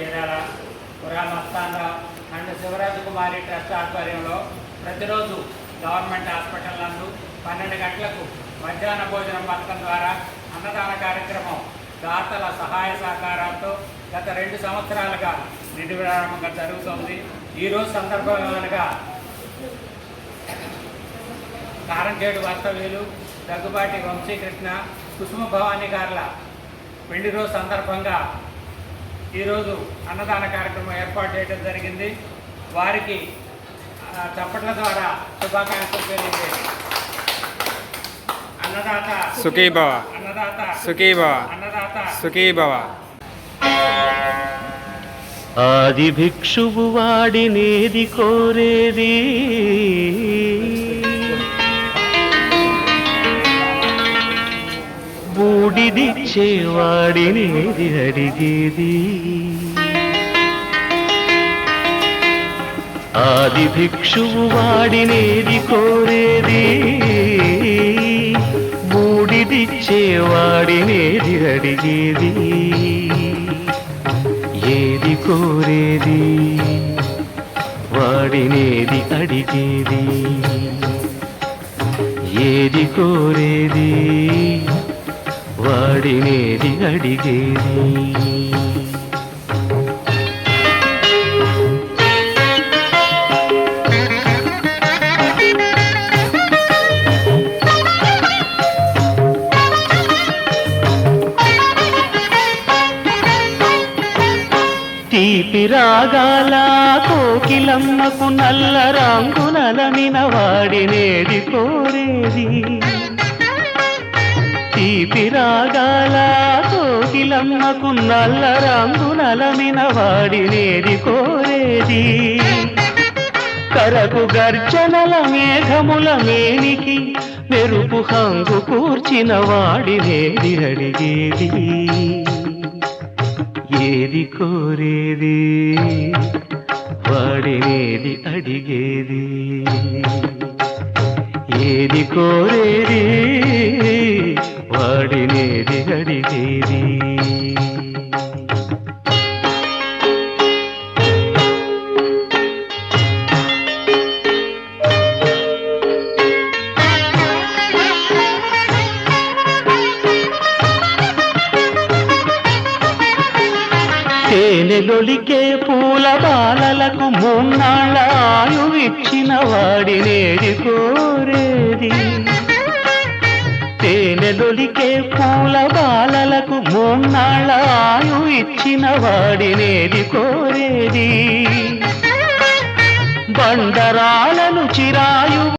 చీరాల పురా Mastanrao and Shivraj Kumari trust ఆధ్వర్యంలో ప్రతిరోజు గవర్నమెంట్ హాస్పిటల్ నందు పన్నెండు గంటలకు మధ్యాహ్న భోజనం పథకం ద్వారా అన్నదాన కార్యక్రమం దాతల సహాయ సహకారాలతో గత రెండు సంవత్సరాలుగా నిర్విరామంగా జరుగుతోంది. ఈరోజు సందర్భంగా కారంచేడు వాస్తవ్యులు దగ్గుబాటి వంశీకృష్ణ కుసుమ భవానీ గారుల పెళ్ళి రోజు సందర్భంగా ఈరోజు అన్నదాన కార్యక్రమం ఏర్పాటు చేయడం జరిగింది. వారికి చప్పట్ల ద్వారా శుభాకాంక్షలు తెలియజేయండి. అన్నదాత సుఖీ భవ అన్నదాత సుఖీ భవ అన్నదాత సుఖీ భవ ఆది భిక్షువు వాడినేది కోరేది. బూడిదిచ్చేవాడినేది అడిగేది. ఆది భిక్షువు వాడినేది కోరేది. బూడిదిచ్చేవాడినేది అడిగేది. ఏది కోరేది? వాడినేది అడిగేది. ఏది కోరేది? వాడినేది అడిగేది. తీపి రాగాల కోకిలమ్మకు నల్ల రంగునలనిన వాడినేది కోరేది. తీపి రాగాల కోకిలమ్మకు నల్ల రంగునలనిన వాడినేది కోరేది. కరకు గర్జనల మేఘముల మేనికి మెరుపు హంగు కూర్చిన వాడినేది అడిగేది. ఏది కోరేది? వాడినేది అడిగేది. ఏది కోరేది? వాడినేది అడిగేది తేనెలొలికే పూల బాలలకు మూన్నాళ్ళ ఆయువిచ్చిన వాడినేది కోరేది తేనెలొలికే పూల బాలలకు మూన్నాళ్ళ ఆయు ఇచ్చిన వాడినేది